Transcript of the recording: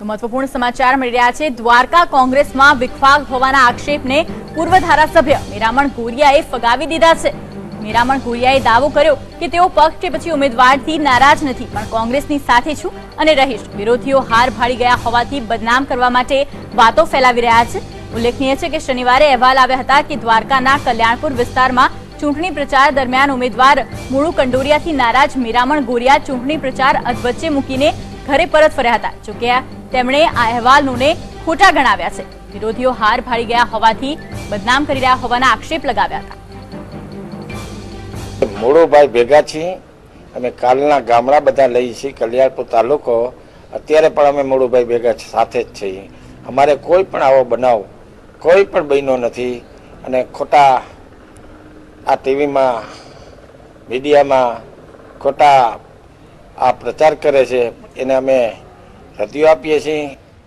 તો મહત્વપૂર્ણ સમાચાર મળી રહ્યા છે. દ્વારકા કોંગ્રેસમાં વિખવાગ હોવાના આક્ષેપને પૂર્વ ધારાસભ્ય મીરામણ ગોરિયાએ ફગાવી દીધા છે. મીરામણ ગોરિયાએ દાવો કર્યો કે તેઓ પક્ષ કે પછી ઉમેદવારથી નારાજ નથી, પણ કોંગ્રેસની સાથે છું અને રહીશ. વિરોધીઓ હાર ભાળી ગયા હોવાથી બદનામ કરવા માટે વાતો ફેલાવી રહ્યા છે. ઉલ્લેખનીય છે કે શનિવારે અહેવાલ આવ્યા હતા કે દ્વારકાના કલ્યાણપુર વિસ્તારમાં ચૂંટણી પ્રચાર દરમિયાન ઉમેદવાર મુળુ કંડોરિયાથી નારાજ મીરામણ ગોરિયા ચૂંટણી પ્રચાર અધવચ્ચે મૂકીને ઘરે પરત ફર્યા હતા. જોકે તેમણે આ અહેવાલોને ખોટા ગણાવ્યા છે. વિરોધીઓ હાર ભાળી ગયા હોવાથી બદનામ કરી રહ્યા હોવાના આક્ષેપ લગાવ્યા હતા. મોડોભાઈ ભેગા છીએ અમે કાલના ગામડા બધા લઈએ છીએ, કલ્યાણપુર તાલુકો. અત્યારે પણ અમે મોડુભાઈ ભેગા સાથે જ છીએ. અમારે કોઈ પણ આવો બનાવ, કોઈ પણ બન્યો નથી. અને ખોટા આ ટીવીમાં, મીડિયામાં ખોટા આ પ્રચાર કરે છે, એને અમે Sativa Piese